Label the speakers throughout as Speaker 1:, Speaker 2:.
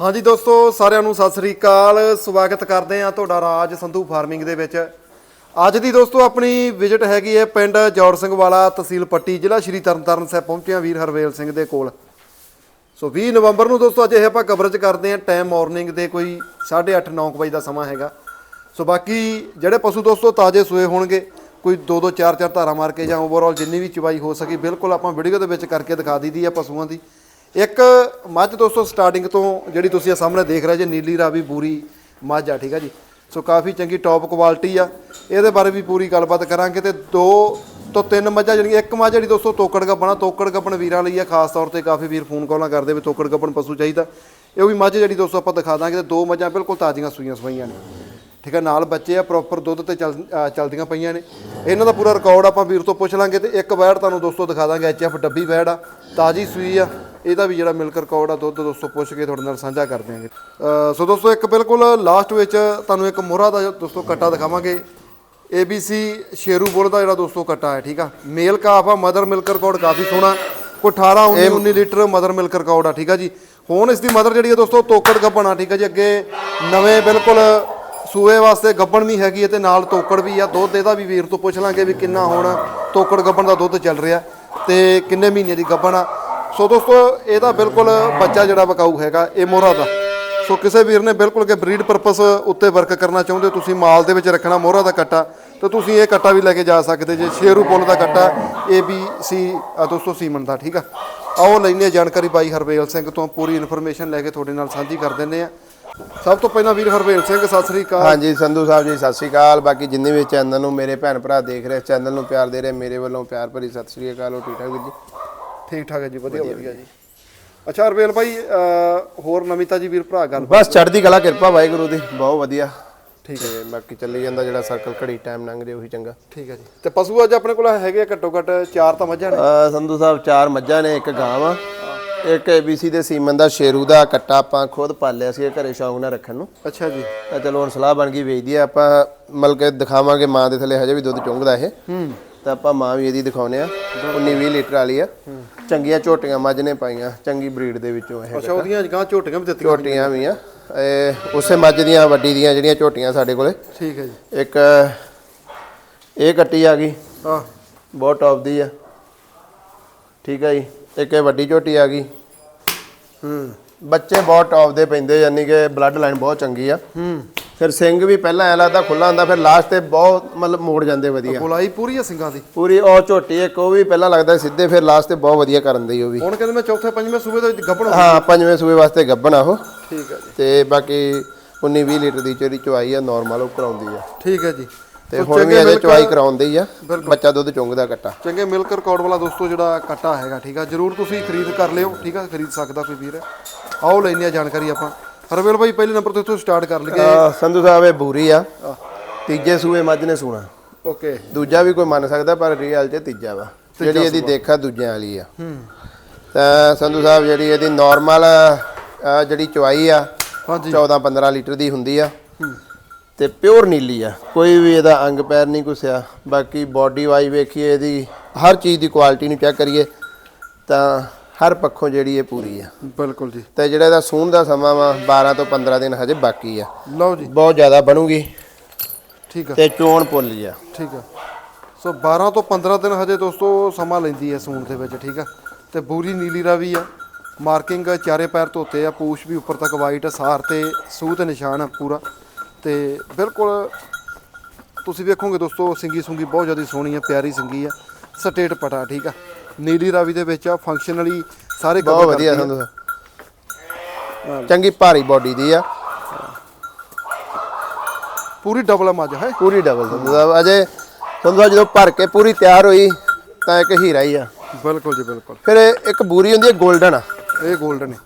Speaker 1: ਹਾਂਜੀ ਦੋਸਤੋ, ਸਾਰਿਆਂ ਨੂੰ ਸਤਿ ਸ੍ਰੀ ਅਕਾਲ। ਸਵਾਗਤ ਕਰਦੇ ਆ ਤੁਹਾਡਾ ਰਾਜ ਸੰਧੂ ਫਾਰਮਿੰਗ ਦੇ ਵਿੱਚ। ਅੱਜ ਦੀ ਦੋਸਤੋ, ਆਪਣੀ ਵਿਜ਼ਿਟ ਹੈਗੀ ਹੈ ਪਿੰਡ ਜੌੜ ਸਿੰਘ ਵਾਲਾ ਤਹਿਸੀਲ ਪੱਟੀ, ਜ਼ਿਲ੍ਹਾ ਸ਼੍ਰੀ ਤਰਨਤਾਰਨ ਸਾਹਿਬ ਪਹੁੰਚੇ ਹਾਂ ਵੀਰ ਹਰਵੇਲ ਸਿੰਘ ਦੇ ਕੋਲ। ਸੋ 20 ਨਵੰਬਰ ਨੂੰ ਦੋਸਤੋ, ਅੱਜ ਇਹ ਆਪਾਂ ਕਵਰੇਜ ਕਰਦੇ ਹਾਂ। ਟਾਈਮ ਮਾਰਨਿੰਗ ਦੇ ਕੋਈ 8:30 9 ਵਜੇ ਦਾ ਸਮਾਂ ਹੈਗਾ। ਸੋ ਬਾਕੀ ਜਿਹੜੇ ਪਸ਼ੂ ਦੋਸਤੋ, ਤਾਜ਼ੇ ਸੂਏ ਹੋਣਗੇ, ਕੋਈ 2 2 4 4 ਧਾਰਾ ਮਾਰ ਕੇ ਜਾਂ ਓਵਰਆਲ ਜਿੰਨੀ ਵੀ ਚਵਾਈ ਹੋ ਸਕੀ, ਬਿਲਕੁਲ ਆਪਾਂ ਵੀਡੀਓ ਦੇ ਵਿੱਚ ਕਰਕੇ ਦਿਖਾ ਦਈਦੀ ਆ ਪਸ਼ੂਆਂ ਦੀ। ਇੱਕ ਮੱਝ ਦੋਸਤੋ ਸਟਾਰਟਿੰਗ ਤੋਂ ਜਿਹੜੀ ਤੁਸੀਂ ਆ ਸਾਹਮਣੇ ਦੇਖ ਰਹੇ ਜੇ ਨੀਲੀ, ਰਾਵੀ, ਬੂਰੀ ਮੱਝ ਆ, ਠੀਕ ਆ ਜੀ। ਸੋ ਕਾਫੀ ਚੰਗੀ ਟੌਪ ਕੁਆਲਿਟੀ ਆ। ਇਹਦੇ ਬਾਰੇ ਵੀ ਪੂਰੀ ਗੱਲਬਾਤ ਕਰਾਂਗੇ ਤੇ ਦੋ ਤੋਂ ਤਿੰਨ ਮੱਝਾਂ ਜਿਹੜੀਆਂ, ਇੱਕ ਮੱਝ ਜਿਹੜੀ ਦੋਸਤੋ ਤੋਕੜ ਗੱਬਣਾ ਤੋਕੜ ਗੱਬਣ ਵੀਰਾਂ ਲਈ ਆ, ਖਾਸ ਤੌਰ ਤੇ ਕਾਫੀ ਵੀਰ ਫੋਨ ਕਾਲਾਂ ਕਰਦੇ ਵੀ ਤੋਕੜ ਗੱਬਣ ਪਸ਼ੂ ਚਾਹੀਦਾ। ਇਹ ਵੀ ਮੱਝ ਜਿਹੜੀ ਦੋਸਤੋ ਆਪਾਂ ਦਿਖਾ ਦਾਂਗੇ ਤੇ ਦੋ ਮੱਝਾਂ ਬਿਲਕੁਲ ਤਾਜ਼ੀਆਂ ਸੂਈਆਂ ਸਵਾਈਆਂ ਨੇ। ਠੀਕ ਆ, ਨਾਲ ਬੱਚੇ ਆ ਪ੍ਰੋਪਰ ਦੁੱਧ ਤੇ ਚੱਲ, ਅਹ ਚੱਲਦੀਆਂ ਪਈਆਂ ਨੇ। ਇਹਨਾਂ ਦਾ ਪੂਰਾ ਰਿਕਾਰਡ ਆਪਾਂ ਵੀਰ ਤੋਂ ਪੁੱਛ ਲਾਂਗੇ ਤੇ ਇੱਕ ਵੈੜ ਤੁਹਾਨੂੰ ਦੋਸਤੋ ਦਿਖਾ ਦਾਂਗੇ ਐਚਐਫ ਡੱਬੀ ਵੈੜ ਆ, ਤਾਜ਼ੀ ਸੂਈ ਆ। ਇਹਦਾ ਵੀ ਜਿਹੜਾ ਮਿਲਕ ਰਿਕਾਰਡ ਆ ਦੁੱਧ ਦੋਸਤੋ ਪੁੱਛ ਕੇ ਤੁਹਾਡੇ ਨਾਲ ਸਾਂਝਾ ਕਰ ਦਿਆਂਗੇ। ਸੋ ਦੋਸਤੋ ਇੱਕ ਬਿਲਕੁਲ ਲਾਸਟ ਵਿੱਚ ਤੁਹਾਨੂੰ ਇੱਕ ਮੋਹਰਾ ਦਾ ਦੋਸਤੋ ਕੱਟਾ ਦਿਖਾਵਾਂਗੇ। ABC ਸ਼ੇਰੂ ਬੁੱਲ ਦਾ ਜਿਹੜਾ ਦੋਸਤੋ ਕੱਟਾ ਹੈ ਠੀਕ ਆ? ਮੇਲ ਕਾਫ ਆ ਮਦਰ ਮਿਲਕ ਰਿਕਾਰਡ ਕਾਫੀ ਸੋਹਣਾ। ਕੋਈ 18 19 19 ਲੀਟਰ ਮਦਰ ਮਿਲਕ ਰਿਕਾਰਡ ਆ ਠੀਕ ਆ ਜੀ? ਹੁਣ ਇਸ ਦੀ ਮਦਰ ਜਿਹੜੀ ਹੈ ਦੋਸਤੋ ਤੋਕੜ ਗੱਬਣ ਠੀਕ ਆ ਜੀ? ਅੱਗੇ ਨਵੇਂ ਬਿਲਕੁਲ ਸੂਏ ਵਾਸਤੇ ਗੱਬਣ ਵੀ ਹੈਗੀ ਤੇ ਨਾਲ ਤੋਕੜ ਵੀ ਆ। ਦੁੱਧ ਇਹਦਾ ਵੀ ਵੀਰ ਤੋਂ ਪੁੱਛ ਲਾਂਗੇ ਵੀ ਕਿੰਨਾ ਹੁਣ ਤੋਕੜ ਗੱਬਣ ਦਾ ਦੁੱਧ ਚੱਲ ਰਿਹਾ ਤੇ ਕਿੰਨੇ ਮਹੀਨੇ ਦੀ ਗੱਬਣ ਆ। ਸੋ ਦੋਸਤੋ ਇਹਦਾ ਬਿਲਕੁਲ ਬੱਚਾ ਜਿਹੜਾ ਬਕਾਊ ਹੈਗਾ ਇਹ ਮੋਹਰਾ ਦਾ। ਸੋ ਕਿਸੇ ਵੀਰ ਨੇ ਬਿਲਕੁਲ ਕਿ ਬਰੀਡ ਪਰਪਸ ਉੱਤੇ ਵਰਕ ਕਰਨਾ ਚਾਹੁੰਦੇ ਹੋ, ਤੁਸੀਂ ਮਾਲ ਦੇ ਵਿੱਚ ਰੱਖਣਾ ਮੋਹਰਾ ਦਾ ਕੱਟਾ ਤਾਂ ਤੁਸੀਂ ਇਹ ਕੱਟਾ ਵੀ ਲੈ ਕੇ ਜਾ ਸਕਦੇ ਜੇ ਸ਼ੇਰੂ ਪੁੱਲ ਦਾ ਕੱਟਾ ਏ ਬੀ ਸੀ ਦੋਸਤੋ ਸੀਮਨ ਦਾ ਠੀਕ ਆ? ਆਓ ਲੈਣੇ ਆ ਜਾਣਕਾਰੀ ਬਾਈ ਹਰਵੇਲ ਸਿੰਘ ਤੋਂ ਪੂਰੀ ਇਨਫੋਰਮੇਸ਼ਨ ਲੈ ਕੇ ਤੁਹਾਡੇ ਨਾਲ ਸਾਂਝੀ ਕਰ ਦਿੰਦੇ ਆ ਸਭ ਤੋਂ ਪਹਿਲਾਂ ਵੀਰ ਹਰਵੇਲ ਸਿੰਘ ਸਤਿ ਸ੍ਰੀ ਅਕਾਲ।
Speaker 2: ਹਾਂਜੀ ਸੰਧੂ ਸਾਹਿਬ ਜੀ ਸਤਿ ਸ਼੍ਰੀ ਅਕਾਲ। ਬਾਕੀ ਜਿੰਨੇ ਵੀ ਚੈਨਲ ਨੂੰ ਮੇਰੇ ਭੈਣ ਭਰਾ ਦੇਖ ਰਹੇ ਚੈਨਲ ਨੂੰ ਪਿਆਰ ਦੇ ਰਹੇ ਮੇਰੇ ਵੱਲੋਂ ਪਿਆਰ ਭਰੀ ਸਤਿ ਸ਼੍ਰੀ ਅਕਾਲ ਉਹ ਠੀਕ ਠਾਕ ਜੀ।
Speaker 1: ਠੀਕ ਠਾਕ ਹੈ ਜੀ ਵਧੀਆ ਵਧੀਆ ਜੀ। ਅੱਛਾ ਹਰਵੇਲ ਭਾਈ ਹੋਰ ਨਵੀਤਾ ਜੀ ਵੀਰ ਭਰਾ ਗੱਲ
Speaker 2: ਬਸ ਚੜ੍ਹਦੀ ਕਲਾ ਕਿਰਪਾ ਵਾਹਿਗੁਰੂ ਦੀ ਬਹੁਤ ਵਧੀਆ।
Speaker 1: ਠੀਕ
Speaker 2: ਤੇ ਬਾਕੀ ਚੱਲੀ ਜਾਂਦਾ ਜਿਹੜਾ ਸਰਕਲ ਘੜੀ ਟਾਈਮ ਲੰਘ ਉਹੀ ਚੰਗਾ।
Speaker 1: ਠੀਕ ਹੈ ਜੀ। ਤੇ ਪਸ਼ੂ ਅੱਜ ਆਪਣੇ ਕੋਲ ਹੈਗੇ ਘੱਟੋ ਘੱਟ ਚਾਰ ਤਾਂ ਮੱਝਾਂ ਨੇ?
Speaker 2: ਸੰਧੂ ਸਾਹਿਬ ਚਾਰ ਮੱਝਾਂ ਨੇ ਇੱਕ ਗਾਂ ਵਾ ਇੱਕ ਏਬੀਸੀ ਦੇ ਸੀਮਨ ਦਾ ਸ਼ੇਰੂ ਦਾ ਕੱਟਾ ਆਪਾਂ ਖੁਦ ਪਾਲਿਆ ਸੀ ਘਰੇ ਸ਼ੌਂਕ ਨਾਲ ਰੱਖਣ ਨੂੰ।
Speaker 1: ਅੱਛਾ ਜੀ।
Speaker 2: ਤਾਂ ਚਲੋ ਹੁਣ ਸਲਾਹ ਬਣ ਗਈ ਵੇਚਦੀ ਆ ਆਪਾਂ ਮਤਲਬ ਕਿ ਦਿਖਾਵਾਂਗੇ ਮਾਂ ਦੇ ਥੱਲੇ ਹਜੇ ਵੀ ਦੁੱਧ ਚੁੰਗਦਾ ਇਹ।
Speaker 1: ਹੂੰ।
Speaker 2: ਤਾਂ ਆਪਾਂ ਮਾਂ ਵੀ ਇਹਦੀ ਦਿਖਾਉਨੇ ਆ। 19 20 ਲੀਟਰ ਵਾਲੀ ਆ। ਚੰਗੀਆਂ ਝੋਟੀਆਂ ਮੱਝ ਨੇ ਪਾਈਆਂ ਚੰਗੀ ਬਰੀਡ ਦੇ ਵਿੱਚੋਂ ਇਹ
Speaker 1: ਅੱਛਾ ਉਹਦੀਆਂ ਗਾਂ ਝੋਟੀਆਂ ਵੀ ਦਿੱਤੀਆਂ
Speaker 2: ਝੋਟੀਆਂ ਵੀ ਆ। ਇਹ ਉਸੇ ਮੱਝ ਦੀਆਂ ਵੱਡੀ ਦੀਆਂ ਜਿਹੜੀਆਂ ਝੋਟੀਆਂ ਸਾਡੇ ਕੋਲੇ।
Speaker 1: ਠੀਕ ਹੈ ਜੀ।
Speaker 2: ਇੱਕ ਇਹ ਕੱਟੀ ਆ ਗਈ।
Speaker 1: ਆ
Speaker 2: ਬਹੁਤ ਟੌਪ ਦੀ ਆ। ਠੀਕ ਹੈ ਜੀ। ਇੱਕ ਇਹ ਵੱਡੀ ਝੋਟੀ ਆ ਗਈ।
Speaker 1: ਹੂੰ।
Speaker 2: ਬੱਚੇ ਬਹੁਤ ਟੌਪ ਦੇ ਪੈਂਦੇ ਯਾਨੀ ਕਿ ਬਲੱਡ ਲਾਈਨ ਬਹੁਤ ਚੰਗੀ ਆ।
Speaker 1: ਹੂੰ।
Speaker 2: ਫਿਰ ਸਿੰਘ ਵੀ ਪਹਿਲਾਂ ਐ ਲੱਗਦਾ ਖੁੱਲਾ ਹੁੰਦਾ ਫਿਰ ਲਾਸਟ ਤੇ ਬਹੁਤ ਮਤਲਬ ਮੋੜ ਜਾਂਦੇ ਵਧੀਆ।
Speaker 1: ਬੁਲਾਈ ਪੂਰੀ ਆ ਸਿੰਘਾਂ ਦੀ।
Speaker 2: ਪੂਰੀ ਉਹ ਝੋਟੀ ਇੱਕ ਉਹ ਵੀ ਪਹਿਲਾਂ ਲੱਗਦਾ ਸਿੱਧੇ ਫਿਰ ਲਾਸਟ ਤੇ ਬਹੁਤ ਵਧੀਆ ਕਰਨ ਦੀ ਉਹ ਵੀ।
Speaker 1: ਹੁਣ ਕਹਿੰਦੇ ਮੈਂ ਚੌਥੇ ਪੰਜਵੇਂ ਸੂਬੇ ਦੇ ਵਿੱਚ ਗੱਭਣ
Speaker 2: ਹਾਂ ਪੰਜਵੇਂ ਸੂਏ ਵਾਸਤੇ ਗੱਬਣ ਆ ਉਹ।
Speaker 1: ਠੀਕ ਹੈ ਜੀ।
Speaker 2: ਤੇ ਬਾਕੀ 19 20 ਲੀਟਰ ਦੀ ਚੋਰੀ ਚਵਾਈ ਆ ਨਾਰਮਲ ਉਹ ਕਰਾਉਂਦੀ ਆ।
Speaker 1: ਠੀਕ ਹੈ ਜੀ।
Speaker 2: ਤੇ ਹੁਣ ਵੀ
Speaker 1: ਮਿਲਕ-
Speaker 2: ਚਵਾਈ ਕਰਾਉਂਦੀ ਆ ਬੱਚਾ ਦੁੱਧ ਚੁੰਗਦਾ ਕੱਟਾ
Speaker 1: ਚੰਗੇ ਮਿਲਕ ਰਿਕਾਰਡ ਵਾਲਾ ਦੋਸਤੋ ਜਿਹੜਾ ਕੱਟਾ ਹੈਗਾ ਠੀਕ ਆ। ਜਰੂਰ ਤੁਸੀਂ ਖਰੀਦ ਕਰ ਲਿਓ ਠੀਕ ਆ ਖਰੀਦ ਸਕਦਾ ਕੋਈ ਵੀਰ। ਆਓ ਲੈਣੇ ਆ ਜਾਣਕਾਰੀ ਆਪਾਂ। ਹਰਵੇਲ ਭਾਈ ਪਹਿਲੇ ਨੰਬਰ ਤੇ ਇੱਥੋਂ ਸਟਾਰਟ ਕਰ ਲਈਏ।
Speaker 2: ਅਹ ਸੰਧੂ ਸਾਹਿਬ ਇਹ ਬੂਰੀ ਆ। ਤੀਜੇ ਸੂਏ ਮੱਝ ਨੇ ਸੂਣਾ।
Speaker 1: ਓਕੇ
Speaker 2: ਦੂਜਾ ਵੀ ਕੋਈ ਮੰਨ ਸਕਦਾ ਪਰ ਰੀਅਲ ਚ ਤੀਜਾ ਵਾ। ਜਿਹੜੀ ਇਹਦੀ ਦੇਖਾ ਦੂਜਿਆਂ ਵਾਲੀ ਆ। ਤਾਂ ਸੰਧੂ ਸਾਹਿਬ ਜਿਹੜੀ ਇਹਦੀ ਨਾਰਮਲ ਜਿਹੜੀ ਚਵਾਈ ਆ
Speaker 1: ਹਾਂਜੀ।
Speaker 2: 14 15 ਲੀਟਰ ਦੀ ਹੁੰਦੀ ਆ। ਤੇ ਪਿਓਰ ਨੀਲੀ ਆ। ਕੋਈ ਵੀ ਇਹਦਾ ਅੰਗ ਪੈਰ ਨਹੀਂ ਘੁਸਿਆ। ਬਾਕੀ ਬਾਡੀ ਵਾਈ ਵੇਖੀਏ ਇਹਦੀ ਹਰ ਚੀਜ਼ ਦੀ ਕੁਆਲਿਟੀ ਨੂੰ ਚੈੱਕ ਕਰੀਏ ਤਾਂ ਹਰ ਪੱਖੋਂ ਜਿਹੜੀ ਇਹ ਪੂਰੀ ਆ।
Speaker 1: ਬਿਲਕੁਲ ਜੀ।
Speaker 2: ਤੇ ਜਿਹੜਾ ਇਹਦਾ ਸੂਣ ਦਾ ਸਮਾਂ ਵਾ 12 ਤੋਂ 15 ਦਿਨ ਹਜੇ ਬਾਕੀ ਆ।
Speaker 1: ਲਓ ਜੀ।
Speaker 2: ਬਹੁਤ ਜ਼ਿਆਦਾ ਬਣੂਗੀ।
Speaker 1: ਠੀਕ ਆ।
Speaker 2: ਤੇ ਚੋਣ ਪੁੱਲੀ ਆ
Speaker 1: ਠੀਕ ਆ। ਸੋ 12 ਤੋਂ 15 ਦਿਨ ਹਜੇ ਦੋਸਤੋ ਸਮਾਂ ਲੈਂਦੀ ਹੈ ਸੂਣ ਦੇ ਵਿੱਚ ਠੀਕ ਆ। ਤੇ ਬੂਰੀ ਨੀਲੀ ਰਾਵੀ ਆ। ਮਾਰਕਿੰਗ ਚਾਰੇ ਪੈਰ ਧੋਤੇ ਆ ਪੂਛ ਵੀ ਉੱਪਰ ਤੱਕ ਵਾਈਟ ਸਾਰ ਤੇ ਸੂਹ ਤੇ ਨਿਸ਼ਾਨ ਆ ਪੂਰਾ। ਤੇ ਬਿਲਕੁਲ ਤੁਸੀਂ ਵੇਖੋਗੇ ਦੋਸਤੋ ਸਿੰਗੀ ਸੁੰਗੀ ਬਹੁਤ ਜ਼ਿਆਦਾ ਸੋਹਣੀ ਆ ਪਿਆਰੀ ਸਿੰਗੀ ਆ। ਸਟੇਟ ਪਟਾ ਠੀਕ ਆ। ਨੀਲੀ ਰਾਵੀ ਦੇ ਵਿੱਚ ਆ ਫੰਕਸ਼ਨਲੀ ਸਾਰੇ
Speaker 2: ਬਹੁਤ
Speaker 1: cover
Speaker 2: ਵਧੀਆ
Speaker 1: ਕਰਦੀ ਆ।
Speaker 2: ਸੰਧੂ ਚੰਗੀ ਭਾਰੀ ਬਾਡੀ ਦੀ ਆ।
Speaker 1: ਪੂਰੀ ਡਬਲ ਮੱਝ ਹੈ?
Speaker 2: ਪੂਰੀ ਡਬਲ ਸੰਧੂ ਸਾਹਿਬ ਅਜੇ ਸੰਧੂ ਸਾਹਿਬ ਜਦੋਂ ਭਰ ਕੇ ਪੂਰੀ ਤਿਆਰ ਹੋਈ ਤਾਂ ਇੱਕ ਹੀਰਾ ਹੀ ਆ।
Speaker 1: ਬਿਲਕੁਲ ਜੀ ਬਿਲਕੁਲ।
Speaker 2: ਫਿਰ ਇਹ ਇੱਕ ਬੂਰੀ ਹੁੰਦੀ ਹੈ 골ਡਨ ਆ।
Speaker 1: ਇਹ 골ਡਨ ਹੈ।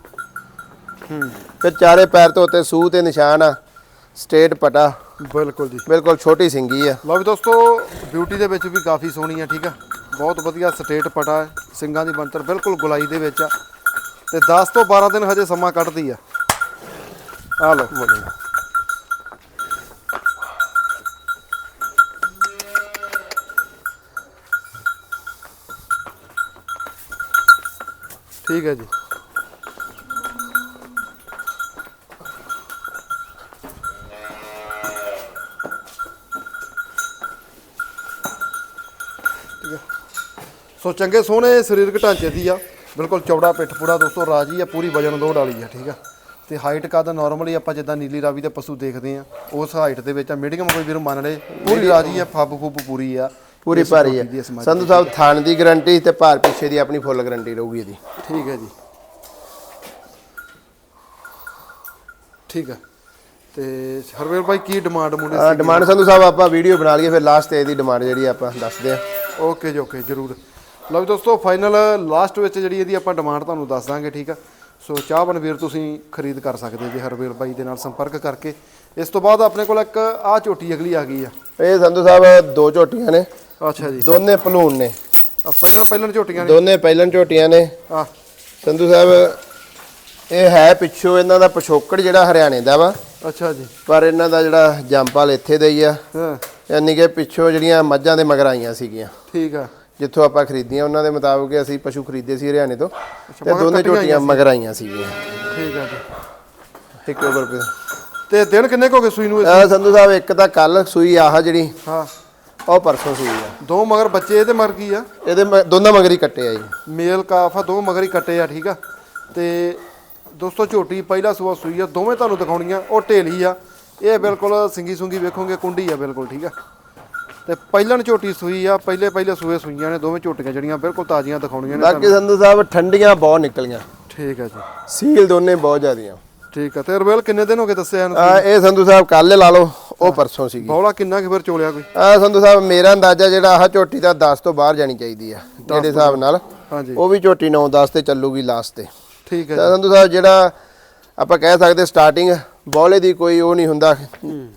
Speaker 2: ਫਿਰ ਚਾਰੇ ਪੈਰ ਤੋਂ ਉੱਤੇ ਸੂਹ ਤੇ ਨਿਸ਼ਾਨ ਆ ਸਟੇਟ ਪਟਾ।
Speaker 1: ਬਿਲਕੁਲ ਜੀ।
Speaker 2: ਬਿਲਕੁਲ ਛੋਟੀ ਸਿੰਗੀ ਆ।
Speaker 1: ਲਓ ਵੀ ਦੋਸਤੋ ਬਿਊਟੀ ਦੇ ਵਿੱਚ ਵੀ ਕਾਫੀ ਸੋਹਣੀ ਹੈ ਠੀਕ ਆ? ਬਹੁਤ ਵਧੀਆ ਸਟੇਟ ਪਟਾ ਹੈ। ਸਿੰਘਾਂ ਦੀ ਬੰਤਰ ਬਿਲਕੁਲ ਗੁਲਾਈ ਦੇ ਵਿੱਚ ਆ। ਤੇ 10 ਤੋਂ 12 ਦਿਨ ਹਜੇ ਸਮਾਂ ਕੱਢਦੀ ਆ। ਆ ਲਓ। ਠੀਕ ਹੈ ਜੀ। ਸੋ ਚੰਗੇ ਸੋਹਣੇ ਸਰੀਰਕ ਢਾਂਚੇ ਦੀ ਆ। ਬਿਲਕੁਲ ਚੌੜਾ ਪਿੱਠ ਪੂੜਾ ਦੋਸਤੋ ਰਾਜੀ ਆ ਪੂਰੀ ਵਜਨ ਦੋੜ ਵਾਲੀ ਆ ਠੀਕ ਆ। ਤੇ ਹਾਈਟ ਕਦ ਨਾਰਮਲੀ ਆਪਾਂ ਜਿੱਦਾਂ ਨੀਲੀ ਰਾਵੀ ਦੇ ਪਸ਼ੂ ਦੇਖਦੇ ਆ ਉਸ ਹਾਈਟ ਦੇ ਵਿੱਚ ਆ। ਮੀਡੀਅਮ ਕੋਈ ਵੀਰ ਮੰਨ ਲਏ ਪੂਰੀ ਰਾਜੀ ਆ ਫੱਬ ਫੁੱਬ ਪੂਰੀ ਆ।
Speaker 2: ਪੂਰੀ ਭਾਰੀ
Speaker 1: ਮੱਝ
Speaker 2: ਸੰਧੂ ਸਾਹਿਬ ਥਾਣ ਦੀ ਗਾਰੰਟੀ ਤੇ ਭਾਰ ਪਿੱਛੇ ਦੀ ਆਪਣੀ ਫੁੱਲ ਗਾਰੰਟੀ ਰਹੂਗੀ ਇਹਦੀ।
Speaker 1: ਠੀਕ ਹੈ ਜੀ। ਠੀਕ ਹੈ ਤੇ ਹਰਵੇਲ ਭਾਈ ਕੀ ਡਿਮਾਂਡ ਮੁੰਡੇ
Speaker 2: ਆ ਡਿਮਾਂਡ ਸੰਧੂ ਸਾਹਿਬ ਆਪਾਂ ਵੀਡੀਓ ਬਣਾ ਲਈਏ ਫਿਰ ਲਾਸਟ ਤੇ ਇਹਦੀ ਡਿਮਾਂਡ ਜਿਹੜੀ ਆਪਾਂ ਦੱਸਦੇ ਆ।
Speaker 1: ਓਕੇ ਜੀ ਓਕੇ ਜਰੂਰ। ਲਓ ਜੀ ਦੋਸਤੋ ਫਾਈਨਲ ਲਾਸਟ ਵਿੱਚ ਜਿਹੜੀ ਇਹਦੀ ਆਪਾਂ ਡਿਮਾਂਡ ਤੁਹਾਨੂੰ ਦੱਸ ਦਾਂਗੇ ਠੀਕ ਆ? ਸੋ ਚਾਹਬਨ ਵੀਰ ਤੁਸੀਂ ਖਰੀਦ ਕਰ ਸਕਦੇ ਜੀ ਹਰਵੇਲ ਬਾਈ ਦੇ ਨਾਲ ਸੰਪਰਕ ਕਰਕੇ। ਇਸ ਤੋਂ ਬਾਅਦ ਆਪਣੇ ਕੋਲ ਇੱਕ ਆ ਝੋਟੀ ਅਗਲੀ ਆ ਗਈ ਆ।
Speaker 2: ਇਹ ਸੰਧੂ ਸਾਹਿਬ ਦੋ ਝੋਟੀਆਂ ਨੇ।
Speaker 1: ਅੱਛਾ ਜੀ।
Speaker 2: ਦੋਨੇ ਭਲੂਣ ਨੇ।
Speaker 1: ਆ ਪਹਿਲਾਂ ਪਹਿਲਾਂ ਝੋਟੀਆਂ ਨੇ।
Speaker 2: ਦੋਨੇ ਪਹਿਲਨ ਝੋਟੀਆਂ ਨੇ।
Speaker 1: ਆ
Speaker 2: ਸੰਧੂ ਸਾਹਿਬ ਇਹ ਹੈ ਪਿੱਛੋਂ ਇਹਨਾਂ ਦਾ ਪਿਛੋਕੜ ਜਿਹੜਾ ਹਰਿਆਣੇ ਦਾ ਵਾ।
Speaker 1: ਅੱਛਾ ਜੀ।
Speaker 2: ਪਰ ਇਹਨਾਂ ਦਾ ਜਿਹੜਾ ਜੰਪਾਲ ਇੱਥੇ ਦਾ ਹੀ ਆ।
Speaker 1: ਹਾਂ।
Speaker 2: ਯਾਨੀ ਕਿ ਪਿੱਛੋਂ ਜਿਹੜੀਆਂ ਮੱਝਾਂ ਦੇ ਮਗਰ ਆਈਆਂ ਸੀਗੀਆਂ।
Speaker 1: ਠੀਕ ਆ।
Speaker 2: ਜਿੱਥੋਂ ਆਪਾਂ ਖਰੀਦੀਆਂ ਉਹਨਾਂ ਦੇ ਮੁਤਾਬਕ ਅਸੀਂ ਪਸ਼ੂ ਖਰੀਦੇ ਸੀ ਹਰਿਆਣੇ ਤੋਂ ਤੇ ਦੋਨੇ ਝੋਟੀਆਂ ਮਗਰ ਆਈਆਂ ਸੀਗੀਆਂ।
Speaker 1: ਠੀਕ ਆ ਜੀ।
Speaker 2: ਇੱਕ ਓਵਰ ਪੇ
Speaker 1: ਤੇ ਦਿਨ ਕਿੰਨੇ ਕੁ ਹੋ ਗਏ ਸੂਈ ਨੂੰ
Speaker 2: ਆ ਸੰਧੂ ਸਾਹਿਬ ਇੱਕ ਤਾਂ ਕੱਲ ਸੂਈ ਆਹ ਜਿਹੜੀ
Speaker 1: ਹਾਂ।
Speaker 2: ਉਹ ਪਰਸੋਂ ਸੂਈ ਆ।
Speaker 1: ਦੋ ਮਗਰ ਬੱਚੇ ਇਹਦੇ ਮਰ ਗਈ ਆ?
Speaker 2: ਇਹਦੇ ਦੋਨਾਂ ਮਗਰ ਹੀ ਕੱਟੇ ਆ ਜੀ।
Speaker 1: ਮੇਲ ਕਾਫ ਆ ਦੋ ਮਗਰ ਹੀ ਕੱਟੇ ਆ ਠੀਕ ਆ। ਤੇ ਦੋਸਤੋ ਝੋਟੀ ਪਹਿਲਾ ਸੂਆ ਸੂਈ ਆ ਦੋਵੇਂ ਤੁਹਾਨੂੰ ਦਿਖਾਉਣੀਆਂ ਉਹ ਢੇਲੀ ਆ। ਇਹ ਬਿਲਕੁਲ ਸਿੰਗੀ ਸੁੰਗੀ ਵੇਖੋਗੇ ਕੁੰਡੀ ਆ ਬਿਲਕੁਲ ਠੀਕ ਆ। ਤੇ ਪਹਿਲਣ ਝੋਟੀ ਸੂਈ ਆ ਪਹਿਲੇ ਪਹਿਲੇ ਸੂਏ ਸੂਈਆਂ ਨੇ ਦੋਵੇਂ ਝੋਟੀਆਂ ਜਿਹੜੀਆਂ ਬਿਲਕੁਲ ਤਾਜ਼ੀਆਂ ਦਿਖਾਉਣੀਆਂ ਨੇ
Speaker 2: ਬਾਕੀ ਸੰਧੂ ਸਾਹਿਬ ਠੰਡੀਆਂ ਬਹੁਤ ਨਿਕਲੀਆਂ।
Speaker 1: ਠੀਕ ਆ ਜੀ।
Speaker 2: ਸੀਲ ਦੋਨੇ ਬਹੁਤ ਜ਼ਿਆਦੀਆਂ।
Speaker 1: ਠੀਕ ਆ ਤੇ ਰਵੇਲ ਕਿੰਨੇ ਦਿਨ ਹੋ ਗਏ ਦੱਸਿਆ ਇਹਨੂੰ
Speaker 2: ਆ ਇਹ ਸੰਧੂ ਸਾਹਿਬ ਕੱਲ ਲਾ ਲਓ ਉਹ ਪਰਸੋਂ ਸੀਗੀ।
Speaker 1: ਬੌਲਾ ਕਿੰਨਾ ਕਿ ਫਿਰ ਚੋਲਿਆ ਕੋਈ?
Speaker 2: ਆ ਸੰਧੂ ਸਾਹਿਬ ਮੇਰਾ ਅੰਦਾਜ਼ਾ ਜਿਹੜਾ ਆਹ ਝੋਟੀ ਦਾ 10 ਤੋਂ ਬਾਹਰ ਜਾਣੀ ਚਾਹੀਦੀ ਆ ਜਿਹੜੇ ਹਿਸਾਬ ਨਾਲ।
Speaker 1: ਹਾਂਜੀ।
Speaker 2: ਉਹ ਵੀ ਝੋਟੀ 9 10 ਤੇ ਚੱਲੂਗੀ ਲਾਸਟ ਤੇ।
Speaker 1: ਠੀਕ ਹੈ
Speaker 2: ਤਾਂ ਸੰਧੂ ਸਾਹਿਬ ਜਿਹੜਾ ਆਪਾਂ ਕਹਿ ਸਕਦੇ ਸਟਾਰਟਿੰਗ ਬੌਲੇ ਦੀ ਕੋਈ ਉਹ ਨਹੀਂ ਹੁੰਦਾ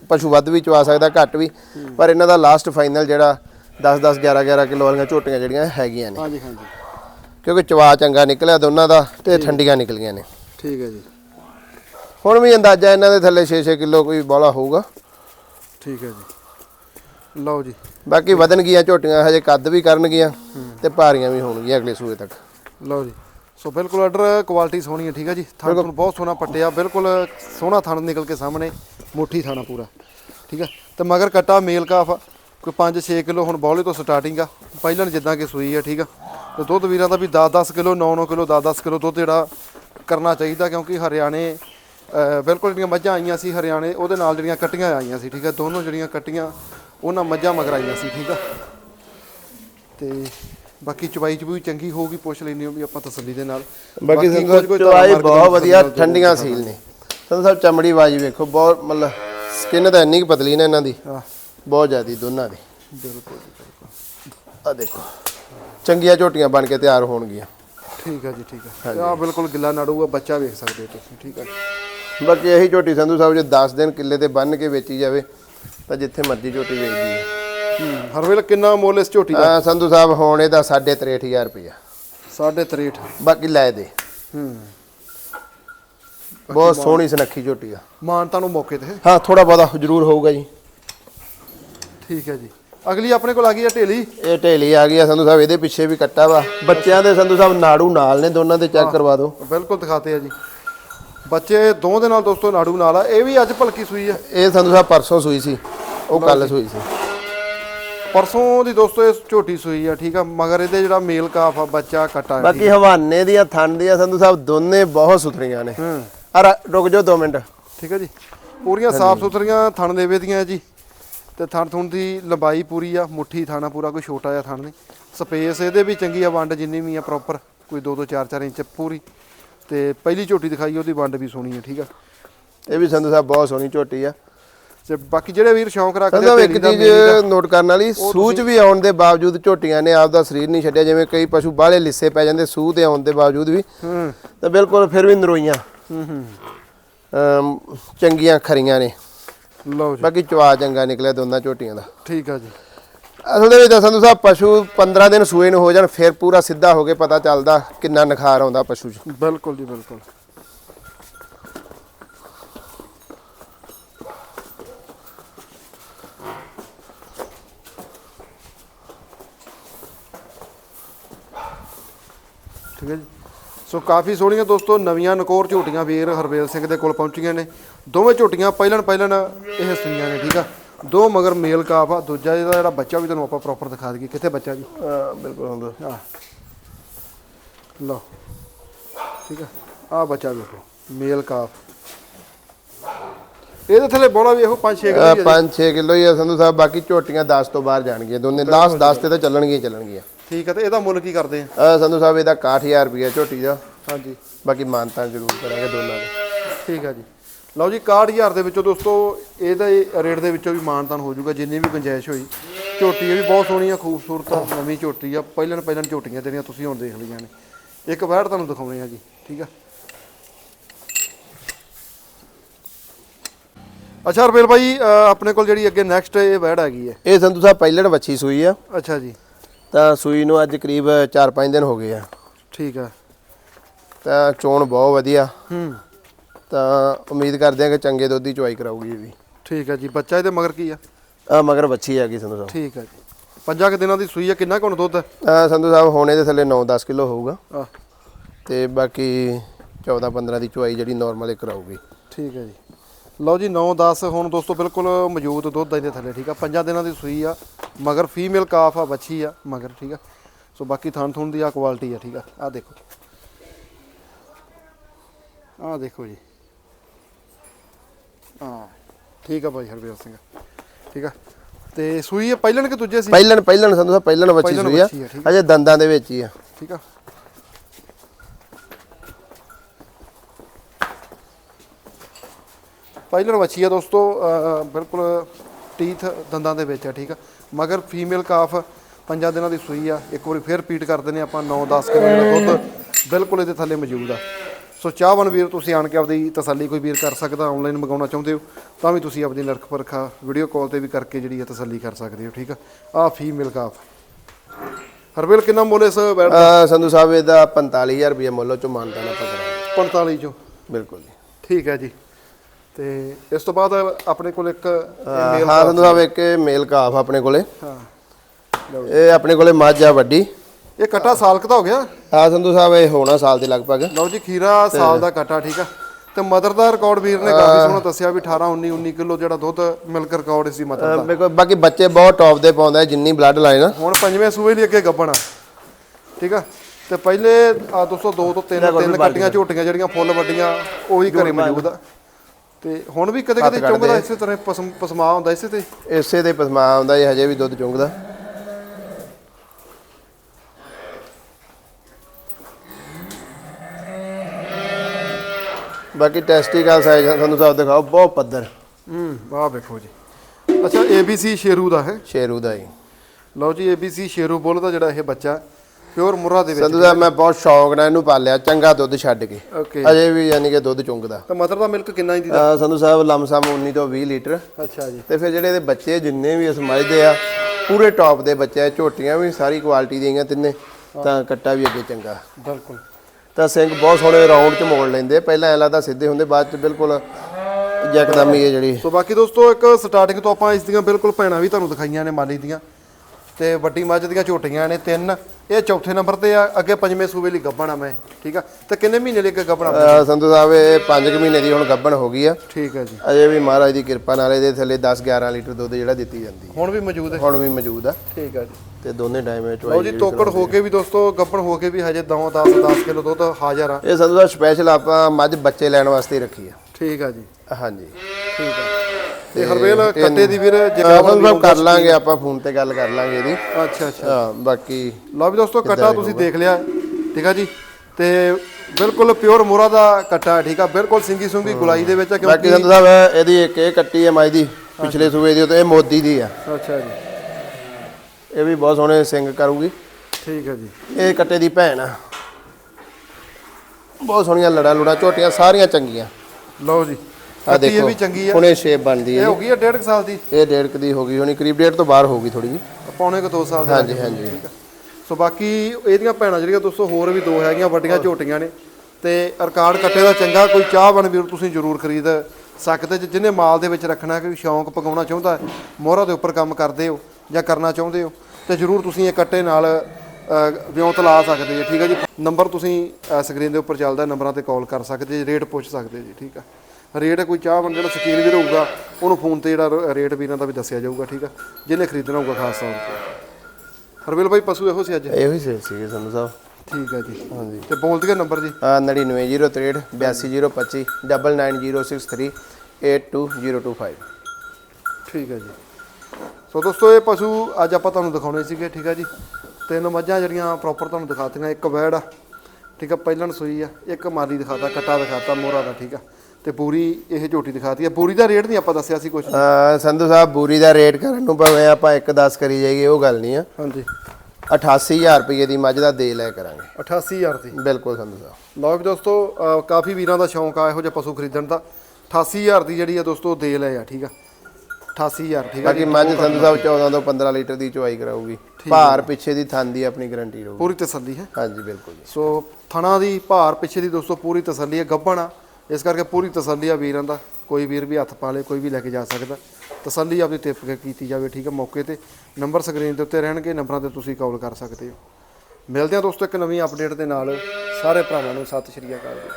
Speaker 2: ਪਸ਼ੂ ਵੱਧ ਵੀ ਚਵਾ ਸਕਦਾ ਘੱਟ ਵੀ। ਪਰ ਇਹਨਾਂ ਦਾ ਲਾਸਟ ਫਾਈਨਲ ਜਿਹੜਾ 10 10 11 11 ਕਿਲੋ ਵਾਲੀਆਂ ਝੋਟੀਆਂ ਜਿਹੜੀਆਂ ਹੈਗੀਆਂ ਨੇ।
Speaker 1: ਹਾਂਜੀ ਹਾਂਜੀ।
Speaker 2: ਕਿਉਂਕਿ ਚਵਾ ਚੰਗਾ ਨਿਕਲਿਆ ਦੋਨਾਂ ਦਾ ਤੇ ਠੰਡੀਆਂ ਨਿਕਲੀਆਂ ਨੇ।
Speaker 1: ਠੀਕ ਹੈ ਜੀ।
Speaker 2: ਹੁਣ ਵੀ ਅੰਦਾਜ਼ਾ ਇਹਨਾਂ ਦੇ ਥੱਲੇ 6-6 ਕਿਲੋ ਕੋਈ ਬੌਲਾ ਹੋਊਗਾ।
Speaker 1: ਠੀਕ ਹੈ ਜੀ। ਲਓ ਜੀ।
Speaker 2: ਬਾਕੀ ਵਧਣ ਗਈਆਂ ਝੋਟੀਆਂ ਹਜੇ ਕੱਦ ਵੀ ਕਰਨਗੀਆਂ ਤੇ ਭਾਰੀਆਂ ਵੀ ਹੋਣਗੀਆਂ ਅਗਲੇ ਸੂਏ ਤੱਕ।
Speaker 1: ਲਓ ਜੀ। ਸੋ ਬਿਲਕੁਲ ਆਰਡਰ ਕੁਆਲਿਟੀ ਸੋਹਣੀ ਹੈ ਠੀਕ ਹੈ ਜੀ। ਥਣ ਤੁਹਾਨੂੰ ਬਹੁਤ ਸੋਹਣਾ ਪੱਟਿਆ ਬਿਲਕੁਲ ਸੋਹਣਾ ਥਣ ਨਿਕਲ ਕੇ ਸਾਹਮਣੇ ਮੁੱਠੀ ਥਾਣਾ ਪੂਰਾ ਠੀਕ ਹੈ। ਤੇ ਮਗਰ ਕੱਟਾ ਮੇਲ ਕਾਫ ਕੋਈ 5-6 ਕਿਲੋ ਹੁਣ ਬੌਲੇ ਤੋਂ ਸਟਾਰਟਿੰਗ ਆ ਪਹਿਲਾਂ ਜਿੱਦਾਂ ਕਿ ਸੂਈ ਆ ਠੀਕ ਆ। ਤੇ ਦੁੱਧ ਵੀਰਾਂ ਦਾ ਵੀ 10-10 ਕਿਲੋ 9-9 ਕਿਲੋ 10-10 ਕਿਲੋ ਦੁੱਧ ਜਿਹੜਾ ਕਰਨਾ ਚਾਹੀਦਾ ਕਿਉਂਕਿ ਹਰਿਆਣੇ ਬਿਲਕੁਲ ਜਿਹੜੀਆਂ ਮੱਝਾਂ ਆਈਆਂ ਸੀ ਹਰਿਆਣੇ ਉਹਦੇ ਨਾਲ ਜਿਹੜੀਆਂ ਕੱਟੀਆਂ ਆਈਆਂ ਸੀ ਠੀਕ ਆ। ਦੋਨੋਂ ਜਿਹੜੀਆਂ ਕੱਟੀਆਂ ਉਹਨਾਂ ਮੱਝਾਂ ਮਗਰ ਆਈਆਂ ਸੀ ਠੀਕ ਆ। ਤੇ ਬਾਕੀ ਚਵਾਈ ਚਬੂਈ ਚੰਗੀ ਹੋਊਗੀ ਪੁੱਛ ਲੈਣੀ ਵੀ ਆਪਾਂ ਤਸੱਲੀ ਦੇ ਨਾਲ।
Speaker 2: ਬਾਕੀ
Speaker 1: ਕੁਝ
Speaker 2: ਚਵਾਈ ਬਹੁਤ ਵਧੀਆ ਠੰਡੀਆਂ ਸੀਲ ਨੇ। ਸੰਧੂ ਸਾਹਿਬ ਚਮੜੀ ਬਾਜੀ ਵੇਖੋ ਬਹੁਤ ਮਤਲਬ ਸਕਿਨ ਤਾਂ ਇੰਨੀ ਕੁ ਪਤਲੀ ਨੇ ਇਹਨਾਂ ਦੀ। ਬਹੁਤ ਜ਼ਿਆਦੀ ਦੋਨਾਂ ਦੀ।
Speaker 1: ਬਿਲਕੁਲ
Speaker 2: ਆ ਦੇਖੋ ਚੰਗੀਆਂ ਝੋਟੀਆਂ ਬਣ ਕੇ ਤਿਆਰ ਹੋਣਗੀਆਂ।
Speaker 1: ਠੀਕ ਹੈ ਜੀ ਠੀਕ ਹੈ ਆ ਬਿਲਕੁਲ ਗਿੱਲਾ ਨਾੜੂ ਆ ਬੱਚਾ ਵੇਖ ਸਕਦੇ ਤੁਸੀਂ ਠੀਕ ਹੈ
Speaker 2: ਬਾਕੀ ਇਹੀ ਝੋਟੀ ਸੰਧੂ ਸਾਹਿਬ ਜੇ 10 ਦਿਨ ਕਿੱਲੇ ਤੇ ਬੰਨ ਕੇ ਵੇਚੀ ਜਾਵੇ ਤਾਂ ਜਿੱਥੇ ਮਰਜ਼ੀ ਝੋਟੀ ਵੇਚਦੀ ਹੂੰ।
Speaker 1: ਹਰ ਵੇਲੇ ਕਿੰਨਾ ਮੁੱਲ ਇਸ ਝੋਟੀ ਦਾ?
Speaker 2: ਸੰਧੂ ਸਾਹਿਬ ਹੁਣ ਇਹਦਾ 63500 ਰੁਪਇਆ।
Speaker 1: 63
Speaker 2: ਬਾਕੀ ਲੈ ਦੇ।
Speaker 1: ਹੂੰ।
Speaker 2: ਬਹੁਤ ਸੋਹਣੀ ਸੁਨੱਖੀ ਝੋਟੀ ਆ।
Speaker 1: ਮਾਨਤਾ ਨੂੰ ਮੌਕੇ ਤੇ।
Speaker 2: ਹਾਂ ਥੋੜਾ ਬਹੁਤਾ ਜ਼ਰੂਰ ਹੋਊਗਾ ਜੀ।
Speaker 1: ਠੀਕ ਹੈ ਜੀ। ਅਗਲੀ ਆਪਣੇ ਕੋਲ ਆ ਗਈ ਆ ਢੇਲੀ?
Speaker 2: ਇਹ ਢੇਲੀ ਆ ਗਈ ਆ ਸੰਧੂ ਸਾਹਿਬ ਇਹਦੇ ਪਿੱਛੇ ਵੀ ਕੱਟਾ ਵਾ। ਬੱਚਿਆਂ ਦੇ ਸੰਧੂ ਸਾਹਿਬ ਨਾੜੂ ਨਾਲ ਨੇ ਦੋਨਾਂ ਦੇ ਚੈੱਕ ਕਰਵਾ ਦਿਓ।
Speaker 1: ਬਿਲਕੁਲ ਦਿਖਾਤੇ ਆ ਜੀ। ਬੱਚੇ ਦੋ ਦੇ ਨਾਲ ਦੋਸਤੋ ਨਾੜੂ ਨਾਲ ਆ। ਇਹ ਵੀ ਅੱਜ ਭਲਕੀ ਸੂਈ ਆ।
Speaker 2: ਇਹ ਸੰਧੂ ਸਾਹਿਬ ਪਰਸੋਂ ਸੂਈ ਸੀ ਉਹ ਕੱਲ ਸੂਈ ਸੀ।
Speaker 1: ਪਰਸੋਂ ਦੀ ਦੋਸਤੋ ਇਹ ਝੋਟੀ ਸੂਈ ਆ ਠੀਕ ਆ ਮਗਰ ਇਹਦੇ ਜਿਹੜਾ ਮੇਲ ਕਾਫ ਆ ਬੱਚਾ ਕਟਾ
Speaker 2: ਬਾਕੀ ਹਵਾਨੇ ਦੀਆਂ ਥਣ ਦੀਆਂ ਸੰਧੂ ਸਾਹਿਬ ਦੋਨੇ ਬਹੁਤ ਸੁਥਰੀਆਂ ਨੇ।
Speaker 1: ਹੂੰ।
Speaker 2: ਆ ਰ- ਰੁਕ ਜਾਓ 2 ਮਿੰਟ।
Speaker 1: ਠੀਕ ਹੈ ਜੀ। ਪੂਰੀਆਂ ਸਾਫ਼ ਸੁਥਰੀਆਂ ਥਣ ਦੇਵੇ ਦੀਆਂ ਜੀ। ਤੇ ਥਣ ਥੁਣ ਦੀ ਲੰਬਾਈ ਪੂਰੀ ਆ ਮੁੱਠੀ ਥਾਣਾ ਪੂਰਾ ਕੋਈ ਛੋਟਾ ਜਿਹਾ ਥਣ ਨਹੀਂ। ਸਪੇਸ ਇਹਦੇ ਵੀ ਚੰਗੀ ਆ ਵੰਡ ਜਿੰਨੀ ਵੀ ਆ ਪ੍ਰੋਪਰ ਕੋਈ 2-2 4-4 ਇੰਚ ਪੂਰੀ। ਤੇ ਪਹਿਲੀ ਝੋਟੀ ਦਿਖਾਈ ਉਹਦੀ ਵੰਡ ਵੀ ਸੋਹਣੀ ਆ ਠੀਕ ਆ।
Speaker 2: ਇਹ ਵੀ ਸੰਧੂ ਸਾਹਿਬ ਬਹੁਤ ਸੋਹਣੀ ਝੋਟੀ ਆ।
Speaker 1: ਤੇ ਬਾਕੀ ਜਿਹੜੇ ਵੀਰ ਸ਼ੌਂਕ ਰੱਖਦੇ
Speaker 2: ਸਾਹਿਬ ਇੱਕ
Speaker 1: ਦਾ,
Speaker 2: ਚੀਜ਼
Speaker 1: ਦਾ,
Speaker 2: ਨੋਟ ਕਰਨ ਵਾਲੀ ਸੂਚ ਵੀ ਆਉਣ ਦੇ ਬਾਵਜੂਦ ਝੋਟੀਆਂ ਨੇ ਆਪਦਾ ਸਰੀਰ ਨਹੀਂ ਛੱਡਿਆ ਜਿਵੇਂ ਕਈ ਪਸ਼ੂ ਬਾਹਲੇ ਲਿੱਸੇ ਪੈ ਜਾਂਦੇ ਸੂਹ ਤੇ ਆਉਣ ਦੇ ਬਾਵਜੂਦ ਵੀ।
Speaker 1: ਹੂੰ।
Speaker 2: ਤਾਂ ਬਿਲਕੁਲ ਫਿਰ ਵੀ ਨਰੋਈਆਂ।
Speaker 1: ਹੂੰ ਹੂੰ।
Speaker 2: ਅਮ, ਚੰਗੀਆਂ ਖਰੀਆਂ ਨੇ।
Speaker 1: ਲਓ ਜੀ।
Speaker 2: ਬਾਕੀ ਚਵਾ ਚੰਗਾ ਨਿਕਲਿਆ ਦੋਨਾਂ ਝੋਟੀਆਂ ਦਾ।
Speaker 1: ਠੀਕ ਆ ਜੀ।
Speaker 2: ਅਸਲ ਦੇ ਵਿੱਚ ਤਾਂ ਸੰਧੂ ਸਾਹਿਬ ਪਸ਼ੂ 15 ਦਿਨ ਸੂਏ ਨੂੰ ਹੋ ਜਾਣ ਫਿਰ ਪੂਰਾ ਸਿੱਧਾ ਹੋ ਕੇ ਪਤਾ ਚੱਲਦਾ ਕਿੰਨਾ ਨਖਾਰ ਆਉਂਦਾ ਪਸ਼ੂ 'ਚ।
Speaker 1: ਬਿਲਕੁਲ ਜੀ ਬਿਲਕੁਲ। ਠੀਕ ਹੈ ਜੀ। ਸੋ ਕਾਫੀ ਸੋਹਣੀਆਂ ਦੋਸਤੋ ਨਵੀਆਂ ਨਕੋਰ ਝੋਟੀਆਂ ਵੀਰ ਹਰਵੇਲ ਸਿੰਘ ਦੇ ਕੋਲ ਪਹੁੰਚੀਆਂ ਨੇ। ਦੋਵੇਂ ਝੋਟੀਆਂ ਪਹਿਲਣ ਪਹਿਲਣ ਇਹ ਸੁਈਆਂ ਨੇ ਠੀਕ ਆ? ਦੋ ਮਗਰ ਮੇਲ ਕਾਫ ਆ ਦੂਜਾ ਇਹਦਾ ਜਿਹੜਾ ਬੱਚਾ ਵੀ ਤੁਹਾਨੂੰ ਆਪਾਂ ਪ੍ਰੋਪਰ ਦਿਖਾ ਦਈਏ। ਕਿੱਥੇ ਬੱਚਾ ਜੀ?
Speaker 2: ਹਾਂ ਬਿਲਕੁਲ ਹੁੰਦਾ।
Speaker 1: ਆ। ਲਓ। ਠੀਕ ਆ। ਆ ਬੱਚਾ ਵੇਖੋ ਮੇਲ ਕਾਫ। ਇਹਦੇ ਥੱਲੇ ਬੋਲਾ ਵੀ ਇਹੋ 5-6 ਕਿਲੋ ਹੀ ਆ ਜੀ।
Speaker 2: 5-6 ਕਿਲੋ ਹੀ ਆ ਸੰਧੂ ਸਾਹਿਬ ਬਾਕੀ ਝੋਟੀਆਂ 10 ਤੋਂ ਬਾਹਰ ਜਾਣਗੀਆਂ। ਦੋਨੇ 10 10 ਤੇ ਤਾਂ ਚੱਲਣਗੀਆਂ ਹੀ ਚੱਲਣਗੀਆਂ।
Speaker 1: ਠੀਕ ਆ ਤੇ ਇਹਦਾ ਮੁੱਲ ਕੀ ਕਰਦੇ ਆ?
Speaker 2: ਆ ਸੰਧੂ ਸਾਹਿਬ ਇਹਦਾ 61000 ਰੁਪਏ ਝੋਟੀ ਦਾ।
Speaker 1: ਹਾਂਜੀ।
Speaker 2: ਬਾਕੀ ਮਾਨਤਾਂ ਜ਼ਰੂਰ ਕਰਾਂਗੇ ਦੋਨਾਂ ਦੇ।
Speaker 1: ਠੀਕ ਆ ਜੀ। ਲਓ ਜੀ 61000 ਦੇ ਵਿੱਚੋਂ ਦੋਸਤੋ ਇਹਦਾ ਰੇਟ ਦੇ ਵਿੱਚੋਂ ਵੀ ਮਾਨਤਾਨ ਹੋ ਜਾਊਗਾ ਜਿੰਨੀ ਵੀ ਗੁੰਜਾਇਸ਼ ਹੋਈ। ਝੋਟੀ ਇਹ ਵੀ ਬਹੁਤ ਸੋਹਣੀ ਆ ਖੂਬਸੂਰਤ ਆ ਨਵੀਂ ਝੋਟੀ ਆ। ਪਹਿਲਣ ਪਹਿਲਣ ਝੋਟੀਆਂ ਜਿਹੜੀਆਂ ਤੁਸੀਂ ਹੁਣ ਦੇਖ ਲਈਆਂ ਨੇ। ਇੱਕ ਵੈੜ ਤੁਹਾਨੂੰ ਦਿਖਾਉਣੇ ਆ ਜੀ ਠੀਕ ਆ? ਅੱਛਾ ਰਬੇਲ ਭਾਈ ਅ, ਆਪਣੇ ਕੋਲ ਜਿਹੜੀ ਅੱਗੇ ਨੈਕਸਟ ਇਹ ਵੈੜ ਹੈਗੀ ਹੈ।
Speaker 2: ਇਹ ਸੰਧੂ ਸਾਹਿਬ ਪਹਿਲਣ ਵੱਛੀ ਸੂਈ ਆ।
Speaker 1: ਅੱਛਾ ਜੀ।
Speaker 2: ਤਾਂ ਸੂਈ ਨੂੰ ਅੱਜ ਕਰੀਬ 4-5 ਦਿਨ ਹੋ ਗਏ ਆ।
Speaker 1: ਠੀਕ ਆ।
Speaker 2: ਤਾਂ ਚੋਣ ਬਹੁਤ ਵਧੀਆ।
Speaker 1: ਹੂੰ।
Speaker 2: ਤਾਂ ਉਮੀਦ ਕਰਦੇ ਆ ਕਿ ਚੰਗੇ ਦੁੱਧ ਦੀ ਚੁਆਈ ਕਰਾਊਗੀ ਇਹ ਵੀ।
Speaker 1: ਠੀਕ ਆ ਜੀ। ਬੱਚਾ ਇਹਦੇ ਮਗਰ ਕੀ ਆ?
Speaker 2: ਆ ਮਗਰ ਵੱਛੀ ਆ ਗਈ ਸੰਧੂ ਸਾਹਿਬ।
Speaker 1: ਠੀਕ ਆ ਜੀ। ਪੰਜਾਂ ਕੁ ਦਿਨਾਂ ਦੀ ਸੂਈ ਆ ਕਿੰਨਾ ਕੁ ਹੁਣ ਦੁੱਧ?
Speaker 2: ਆ ਸੰਧੂ ਸਾਹਿਬ ਹੁਣ ਇਹਦੇ ਥੱਲੇ 9-10 ਕਿਲੋ ਹੋਊਗਾ।
Speaker 1: ਆ।
Speaker 2: ਤੇ ਬਾਕੀ 14-15 ਦੀ ਚੁਆਈ ਜਿਹੜੀ ਨਾਰਮਲ ਇਹ ਕਰਾਊਗੀ।
Speaker 1: ਠੀਕ ਹੈ ਜੀ। ਲਓ ਜੀ 9 10 ਹੁਣ ਦੋਸਤੋ ਬਿਲਕੁਲ ਮੌਜੂਦ ਦੁੱਧ ਇਹਦੇ ਥੱਲੇ ਠੀਕ ਆ। ਪੰਜਾਂ ਦਿਨਾਂ ਦੀ ਸੂਈ ਆ। ਮਗਰ ਫੀਮੇਲ ਕਾਫ ਆ ਬੱਚੀ ਆ ਮਗਰ ਠੀਕ ਆ? ਸੋ ਬਾਕੀ ਥਣ ਥੁਣ ਦੀ ਆ ਕੁਆਲਿਟੀ ਆ ਠੀਕ ਆ? ਆ ਦੇਖੋ। ਆ ਦੇਖੋ ਜੀ। ਹਾਂ ਠੀਕ ਆ ਭਾਈ ਹਰਬੀਰ ਸਿੰਘ। ਠੀਕ ਆ? ਤੇ ਸੂਈ ਆ ਪਹਿਲਣ ਕਿ ਦੂਜੇ ਸੀ?
Speaker 2: ਪਹਿਲਣ ਪਹਿਲਣ ਸੰਧੂ ਸਾਹਿਬ ਪਹਿਲਣ ਵੱਛੀ
Speaker 1: ਪਹਿਲਣ
Speaker 2: ਸੂਈ ਆ।
Speaker 1: ਵੱਛੀ ਆ, ਠੀਕ
Speaker 2: ਅਜੇ ਦੰਦਾਂ ਦੇ ਵਿੱਚ ਹੀ ਆ।
Speaker 1: ਠੀਕ ਆ। ਪਹਿਲਣ ਵੱਛੀ ਆ ਦੋਸਤੋ ਅਹ, ਬਿਲਕੁਲ ਟੀਥ ਦੰਦਾਂ ਦੇ ਵਿੱਚ ਆ ਠੀਕ ਆ। ਮਗਰ ਫੀਮੇਲ ਕਾਫ ਪੰਜਾਂ ਦਿਨਾਂ ਦੀ ਸੂਈ ਆ ਇੱਕ ਵਾਰੀ ਫੇਰ ਰਿਪੀਟ ਕਰ ਦਿੰਦੇ ਆਪਾਂ 9-10 ਕਿਲੋ ਦਾ ਦੁੱਧ ਬਿਲਕੁਲ ਇਹਦੇ ਥੱਲੇ ਮੌਜੂਦ ਆ। ਸੋ ਚਾਹਵਨ ਵੀਰ ਤੁਸੀਂ ਆਣ ਕੇ ਆਪਦੀ ਤਸੱਲੀ ਕੋਈ ਵੀਰ ਕਰ ਸਕਦਾ ਆਨਲਾਈਨ ਮੰਗਾਉਣਾ ਚਾਹੁੰਦੇ ਹੋ ਤਾਂ ਵੀ ਤੁਸੀਂ ਆਪਦੀ ਨਰਖ ਪਰਖਾ ਵੀਡੀਓ ਕਾਲ ਤੇ ਵੀ ਕਰਕੇ ਜਿਹੜੀ ਆ ਤਸੱਲੀ ਕਰ ਸਕਦੇ ਹੋ ਠੀਕ ਆ? ਆ ਫੀਮੇਲ ਕਾਫ ਹਰਵੇਲ ਕਿੰਨਾ ਮੁੱਲ ਇਸ
Speaker 2: ਸੰਧੂ ਸਾਹਿਬ ਇਹਦਾ 45000 ਰੁਪਏ ਮੁੱਲ ਚੋਂ ਮਾਨਤਾ ਨਾ ਪਕੜਾਂਗੇ
Speaker 1: 45 ਚੋਂ।
Speaker 2: ਬਿਲਕੁਲ ਜੀ।
Speaker 1: ਠੀਕ ਹੈ ਜੀ। ਤੇ ਇਸ ਤੋਂ ਬਾਅਦ ਆਪਣੇ ਕੋਲ ਇੱਕ ਮੇਲ
Speaker 2: ਹਾਂ। ਸੰਧੂ ਸਾਹਿਬ ਇੱਕ ਮੇਲ ਕਾਫ ਆਪਣੇ ਕੋਲੇ।
Speaker 1: ਹਾਂ।
Speaker 2: ਇਹ ਆਪਣੇ ਕੋਲੇ ਮੱਝ ਆ ਵੱਡੀ।
Speaker 1: ਇਹ ਕਟਾ ਸਾਲ ਕੁ ਦਾ ਹੋ ਗਿਆ?
Speaker 2: ਆ ਸੰਧੂ ਸਾਹਿਬ ਇਹ ਹੋਣਾ ਸਾਲ ਦੇ ਲਗਭਗ।
Speaker 1: ਲਓ ਜੀ ਖੀਰਾ ਸਾਲ ਦਾ ਕਟਾ ਠੀਕ ਆ। ਤੇ ਮਦਰ ਦਾ ਰਿਕਾਰਡ ਵੀਰ ਨੇ ਕਾਫੀ ਸੋਹਣਾ ਦੱਸਿਆ ਵੀ 18 19 19 ਕਿਲੋ ਜਿਹੜਾ ਦੁੱਧ ਮਿਲਕ ਰਿਕਾਰਡ ਸੀ ਮਦਰ ਦਾ।
Speaker 2: ਮੇਰੇ ਕੋਲ ਬਾਕੀ ਬੱਚੇ ਬਹੁਤ ਟੌਪ ਦੇ ਪਾਉਂਦਾ ਜਿੰਨੀ ਬਲੱਡ ਲਾਈਨ ਆ
Speaker 1: ਹੁਣ ਪੰਜਵੇਂ ਸੂਏ ਲਈ ਅੱਗੇ ਗੱਬਣਾ ਠੀਕ ਆ? ਤੇ ਪਹਿਲੇ ਆ 202 ਤੋਂ ਤਿੰਨ ਤਿੰਨ ਕੱਟੀਆਂ ਝੋਟੀਆਂ ਜਿਹੜੀਆਂ ਫੁੱਲ ਵੱਡੀਆਂ ਉਹੀ ਘਰੇ ਮੌਜੂਦ ਆ। ਤੇ ਹੁਣ ਵੀ ਕਦੇ ਕਦੇ ਚੁੰਗਦਾ ਇਸੇ ਤਰ੍ਹਾਂ ਪਸਮ ਪਸਮਾ ਹੁੰਦਾ ਇਸੇ ਤੇ?
Speaker 2: ਇਸੇ ਦੇ ਪਸਮਾ ਆਉਂਦਾ ਇਹ ਹਜੇ ਵੀ ਦੁੱਧ ਚੁੰਗਦਾ। ਬਾਕੀ ਟੈਸਟੀਕਲ ਸਾਈਜ਼ ਤੁਹਾਨੂੰ ਸਾਹਿਬ ਦਿਖਾਓ ਬਹੁਤ ਪੱਧਰ।
Speaker 1: ਹੂੰ ਆਹ ਵੇਖੋ ਜੀ। ਅੱਛਾ ABC ਸ਼ੇਰੂ ਦਾ ਹੈ?
Speaker 2: ਸ਼ੇਰੂ ਦਾ ਹੀ
Speaker 1: ਲਓ ਜੀ ABC ਸ਼ੇਰੂ ਬੁੱਲ ਦਾ ਜਿਹੜਾ ਇਹ ਬੱਚਾ ਪਿਓਰ ਮੁਰਾ ਦੇ ਵਿੱਚ
Speaker 2: ਸੰਧੂ ਸਾਹਿਬ ਮੈਂ ਬਹੁਤ ਸ਼ੌਂਕ ਨਾਲ ਇਹਨੂੰ ਪਾਲਿਆ ਚੰਗਾ ਦੁੱਧ ਛੱਡ ਕੇ।
Speaker 1: ਓਕੇ
Speaker 2: ਅਜੇ ਵੀ ਯਾਨੀ ਕਿ ਦੁੱਧ ਚੁੰਗਦਾ।
Speaker 1: ਤਾਂ ਮਦਰ ਦਾ ਮਿਲਕ ਕਿੰਨਾ ਇੰਦੀ ਦਾ
Speaker 2: ਸੰਧੂ ਸਾਹਿਬ ਲਮਸਮ 19 ਤੋਂ 20 ਲੀਟਰ।
Speaker 1: ਅੱਛਾ ਜੀ।
Speaker 2: ਤੇ ਫਿਰ ਜਿਹੜੇ ਇਹਦੇ ਬੱਚੇ ਜਿੰਨੇ ਵੀ ਇਸ ਮੱਝ ਦੇ ਆ ਪੂਰੇ ਟੌਪ ਦੇ ਬੱਚੇ ਆ ਝੋਟੀਆਂ ਵੀ ਸਾਰੀ ਕੁਆਲਿਟੀ ਦੀਆਂ ਤਿੰਨੇ ਤਾਂ ਕੱਟਾ ਵੀ ਅੱਗੇ ਚੰਗਾ।
Speaker 1: ਬਿਲਕੁਲ।
Speaker 2: ਤਾਂ ਸਿੰਘ ਬਹੁਤ ਸੋਹਣੇ ਰਾਉਂਡ ਚ ਮੋੜ ਲੈਂਦੇ ਪਹਿਲਾਂ ਐ ਲੱਗਦਾ ਸਿੱਧੇ ਹੁੰਦੇ ਬਾਅਦ ਚ ਬਿਲਕੁਲ ਯਕਦਮ ਹੀ ਜਿਹੜੀ
Speaker 1: ਸੋ ਬਾਕੀ ਦੋਸਤੋ ਇੱਕ ਸਟਾਰਟਿੰਗ ਤੋਂ ਆਪਾਂ ਇਸ ਦੀਆਂ ਬਿਲਕੁਲ ਭੈਣਾਂ ਵੀ ਤੁਹਾਨੂੰ ਦਿਖਾਈਆਂ ਨੇ ਮਾਲੀ ਦੀਆਂ। ਤੇ ਵੱਡੀ ਮੱਝ ਦੀਆਂ ਝੋਟੀਆਂ ਨੇ ਤਿੰਨ। ਇਹ ਚੌਥੇ ਨੰਬਰ ਤੇ ਆ। ਅੱਗੇ ਪੰਜਵੇਂ ਸੂਬੇ ਲਈ ਗੱਬਣਾ ਮੈਂ। ਠੀਕ ਆ? ਤੇ ਕਿੰਨੇ ਮਹੀਨੇ ਲਈ ਗੱਬਣਾ
Speaker 2: ਅਹ ਸੰਧੂ ਸਾਹਿਬ ਇਹ 5 ਮਹੀਨੇ ਦੀ ਹੁਣ ਗੱਭਣ ਹੋ ਗਈ ਆ।
Speaker 1: ਠੀਕ ਹੈ ਜੀ।
Speaker 2: ਅਜੇ ਵੀ ਮਹਾਰਾਜ ਦੀ ਕਿਰਪਾ ਨਾਲ ਇਹਦੇ ਥੱਲੇ 10 11 ਲੀਟਰ ਦੁੱਧ ਜਿਹੜਾ ਦਿੱਤੀ ਜਾਂਦੀ
Speaker 1: ਹੁਣ ਵੀ ਮੌਜੂਦ ਹੈ?
Speaker 2: ਹੁਣ ਵੀ ਮੌਜੂਦ ਆ।
Speaker 1: ਠੀਕ ਹੈ ਜੀ।
Speaker 2: ਤੇ ਦੋਨੇ ਟਾਈਮ ਵਿੱਚ
Speaker 1: ਲਓ ਜੀ ਤੋਕੜ ਹੋ ਕੇ ਵੀ ਦੋਸਤੋ ਗੱਬਣ ਹੋ ਕੇ ਵੀ ਹਜੇ 9 10 10 ਕਿਲੋ ਦੁੱਧ ਹਾਜ਼ਰ ਆ।
Speaker 2: ਇਹ ਸੰਧੂ ਸਾਹਿਬ ਸਪੈਸ਼ਲ ਆਪਾਂ ਮੱਝ ਬੱਚੇ ਲੈਣ ਵਾਸਤੇ ਰੱਖੀ ਆ।
Speaker 1: ਠੀਕ ਆ ਜੀ।
Speaker 2: ਹਾਂਜੀ।
Speaker 1: ਠੀਕ ਆ। ਤੇ ਹਰਵੇਲ ਕੱਟੇ ਦੀ ਵੀਰ
Speaker 2: ਸੰਧੂ ਸਾਹਿਬ ਕਰ ਲਾਂਗੇ ਆਪਾਂ ਫੋਨ ਤੇ ਗੱਲ ਕਰ ਲਾਂਗੇ ਇਹਦੀ।
Speaker 1: ਅੱਛਾ ਅੱਛਾ।
Speaker 2: ਹਾਂ ਬਾਕੀ
Speaker 1: ਲਓ ਵੀ ਦੋਸਤੋ ਕੱਟਾ ਤੁਸੀਂ ਦੇਖ ਲਿਆ। ਠੀਕ ਆ ਜੀ। ਤੇ ਬਿਲਕੁਲ ਪਿਓਰ ਮੋਰਾ ਦਾ ਕੱਟਾ ਠੀਕ ਆ। ਬਿਲਕੁਲ ਸਿੰਗੀ ਸੁੰਗੀ ਗੁਲਾਈ ਦੇ ਵਿੱਚ ਆ
Speaker 2: ਬਾਕੀ
Speaker 1: ਕਿਉਂਕਿ
Speaker 2: ਸੰਧੂ ਸਾਹਿਬ ਇਹਦੀ ਇੱਕ ਇਹ ਕੱਟੀ ਹੈ ਮੱਝ ਦੀ ਪਿਛਲੇ ਸੂਏ ਦੀ ਤੇ ਇਹ ਮੋਦੀ ਦੀ ਆ।
Speaker 1: ਅੱਛਾ ਜੀ।
Speaker 2: ਇਹ ਵੀ ਬਹੁਤ ਸੋਹਣੇ ਸਿੰਗ ਕਰੂਗੀ।
Speaker 1: ਠੀਕ ਹੈ ਜੀ।
Speaker 2: ਇਹ ਕੱਟੇ ਦੀ ਭੈਣ ਆ। ਬਹੁਤ ਸੋਹਣੀਆਂ ਲੜਾ ਲੁੜਾ ਝੋਟੀਆਂ ਸਾਰੀਆਂ ਚੰਗੀਆਂ।
Speaker 1: ਲਓ ਜੀ।
Speaker 2: ਆ
Speaker 1: ਕੱਟੀ ਇਹ
Speaker 2: ਦੇਖੋ
Speaker 1: ਵੀ ਚੰਗੀ ਆ।
Speaker 2: ਹੁਣੇ ਸ਼ੇਪ ਬਣਦੀ
Speaker 1: ਇਹ
Speaker 2: ਹੈ
Speaker 1: ਹੋ ਗਈ ਆ ਸਾਲ ਦੀ?
Speaker 2: ਇਹ ਡੇਢ ਕੁ ਦੀ ਹੋ ਗਈ ਹੋਣੀ ਕਰੀਬ ਡੇਢ ਤੋਂ ਬਾਹਰ ਹੋ ਗਈ ਥੋੜੀ ਜੀ।
Speaker 1: ਪੌਣੇ ਕੁ 2 ਸਾਲ ਦੀ
Speaker 2: ਹਾਂਜੀ ਹਾਂਜੀ।
Speaker 1: ਸੋ ਬਾਕੀ ਇਹਦੀਆਂ ਭੈਣਾਂ ਜਿਹੜੀਆਂ ਦੋਸਤੋ ਹੋਰ ਵੀ ਦੋ ਹੈਗੀਆਂ ਵੱਡੀਆਂ ਝੋਟੀਆਂ ਨੇ। ਤੇ ਰਿਕਾਰਡ ਕੱਟੇ ਦਾ ਚੰਗਾ ਕੋਈ ਚਾਹਵਣ ਵੀਰ ਤੁਸੀਂ ਜ਼ਰੂਰ ਖਰੀਦ ਸਕਦੇ ਜੇ ਜਿਹਨੇ ਮਾਲ ਦੇ ਵਿੱਚ ਰੱਖਣਾ ਕਿ ਸ਼ੌਂਕ ਪਕਾਉਣਾ ਚਾਹੁੰਦਾ ਹੈ, ਮੋਹਰਾਂ ਦੇ ਉੱਪਰ ਕੰਮ ਕਰਦੇ ਹੋ ਜਾਂ ਕਰਨਾ ਚਾਹੁੰਦੇ ਹੋ ਤੇ ਜ਼ਰੂਰ ਤੁਸੀਂ ਇਹ ਕੱਟੇ ਨਾਲ ਵਿਉਂਤ ਲਾ ਸਕਦੇ ਜੀ ਠੀਕ ਹੈ ਜੀ? ਨੰਬਰ ਤੁਸੀਂ ਸਕਰੀਨ ਦੇ ਉੱਪਰ ਚੱਲਦਾ ਨੰਬਰਾਂ ਤੇ ਕਾਲ ਕਰ ਸਕਦੇ ਜੀ ਰੇਟ ਪੁੱਛ ਸਕਦੇ ਜੀ ਠੀਕ ਆ? ਰੇਟ ਕੋਈ ਚਾਹਵਾਨ ਜਿਹੜਾ ਸ਼ਕੀਨ ਵੀਰ ਹੋਊਗਾ ਉਹਨੂੰ ਫੋਨ ਤੇ ਜਿਹੜਾ ਰੇਟ ਵੀਰਾਂ ਦਾ ਵੀ ਦੱਸਿਆ ਜਾਊਗਾ ਠੀਕ ਆ? ਜਿਹਨੇ ਖਰੀਦਣਾ ਹੋਊਗਾ ਖਾਸ ਤੌਰ ਤੇ। ਹਰਵੇਲ ਭਾਈ ਪਸ਼ੂ ਇਹੋ ਸੀ ਅੱਜ?
Speaker 2: ਇਹੋ ਹੀ ਸੇਲ ਸੀਗੇ ਸੰਧੂ ਸਾਹਿਬ।
Speaker 1: ਠੀਕ ਆ ਜੀ।
Speaker 2: ਹਾਂਜੀ।
Speaker 1: ਤੇ ਬੋਲ ਦਈਏ ਨੰਬਰ ਜੀ।
Speaker 2: ਆ 99063 82025 99063 82025
Speaker 1: ਠੀਕ ਹੈ ਜੀ। ਸੋ ਦੋਸਤੋ ਇਹ ਪਸ਼ੂ ਅੱਜ ਆਪਾਂ ਤੁਹਾਨੂੰ ਦਿਖਾਉਣੇ ਸੀਗੇ ਠੀਕ ਹੈ ਜੀ? ਤਿੰਨ ਮੱਝਾਂ ਜਿਹੜੀਆਂ ਪ੍ਰੋਪਰ ਤੁਹਾਨੂੰ ਦਿਖਾਤੀਆਂ ਇੱਕ ਵੈੜ ਆ ਠੀਕ ਆ ਪਹਿਲਣ ਸੂਈ ਆ ਇੱਕ ਮਾਲੀ ਦਿਖਾਤਾ ਕੱਟਾ ਦਿਖਾਤਾ ਮੋਹਰਾ ਦਾ ਠੀਕ ਆ। ਤੇ ਪੂਰੀ ਇਹ ਝੋਟੀ ਦਿਖਾਤੀ ਆ। ਪੂਰੀ ਦਾ ਰੇਟ ਨਹੀਂ ਆਪਾਂ ਦੱਸਿਆ ਸੀ ਕੁਝ
Speaker 2: ਸੰਧੂ ਸਾਹਿਬ ਬੂਰੀ ਦਾ ਰੇਟ ਕਰਨ ਨੂੰ ਭਾਵੇਂ ਆਪਾਂ 1.10 ਕਰੀ ਜਾਈਏ ਉਹ ਗੱਲ ਨਹੀਂ ਆ।
Speaker 1: ਹਾਂਜੀ।
Speaker 2: 88000 ਰੁਪਏ ਦੀ ਮੱਝ ਦਾ ਦੇ ਲੈ ਕਰਾਂਗੇ।
Speaker 1: 88000 ਦੀ।
Speaker 2: ਬਿਲਕੁਲ ਸੰਧੂ ਸਾਹਿਬ।
Speaker 1: ਲਓ ਵੀ ਦੋਸਤੋ ਅਹ ਕਾਫੀ ਵੀਰਾਂ ਦਾ ਸ਼ੌਂਕ ਆ ਇਹੋ ਜਿਹਾ ਪਸ਼ੂ ਖਰੀਦਣ ਦਾ। 88000 ਦੀ ਜਿਹੜੀ ਆ ਦੋਸਤੋ ਦੇ ਲੈ ਆ ਠੀਕ ਆ। 88000 ਠੀਕ ਆ
Speaker 2: ਬਾਕੀ ਮੱਝ ਸੰਧੂ ਸਾਹਿਬ 14 ਤੋਂ 15 ਲੀਟਰ ਦੀ ਚੁਆਈ ਕਰਾਊਗੀ। ਭਾਰ ਪਿੱਛੇ ਦੀ ਥਣ ਦੀ ਆਪਣੀ ਗਾਰੰਟੀ ਰਹੂਗੀ।
Speaker 1: ਪੂਰੀ ਤਸੱਲੀ ਹੈ?
Speaker 2: ਹਾਂਜੀ ਬਿਲਕੁਲ ਜੀ।
Speaker 1: ਸੋ ਥਣਾ ਦੀ ਭਾਰ ਪਿੱਛੇ ਦੀ ਦੋਸਤੋ ਪੂਰੀ ਤਸੱਲੀ ਹੈ ਗੱਭਣ ਆ। ਇਸ ਕਰਕੇ ਪੂਰੀ ਤਸੱਲੀ ਆ ਵੀਰਾਂ ਦਾ। ਕੋਈ ਵੀਰ ਵੀ ਹੱਥ ਪਾ ਲੇ ਕੋਈ ਵੀ ਲੈ ਕੇ ਜਾ ਸਕਦਾ। ਤਸੱਲੀ ਆਪਦੀ ਟਿਪ ਕੇ ਕੀਤੀ ਜਾਵੇ ਠੀਕ ਹੈ ਮੌਕੇ ਤੇ। ਨੰਬਰ ਸਕਰੀਨ ਦੇ ਉੱਤੇ ਰਹਿਣਗੇ ਨੰਬਰਾਂ ਤੇ ਤੁਸੀਂ ਕਾਲ ਕਰ ਸਕਦੇ ਹੋ। ਮਿਲਦੇ ਹਾਂ ਦੋਸਤੋ ਇੱਕ ਨਵੀਂ ਅਪਡੇਟ ਦੇ ਨਾਲ। ਸਾਰੇ ਭਰਾਵਾਂ ਨੂੰ ਸਤਿ ਸ਼੍ਰੀ ਅਕਾਲ ਜੀ।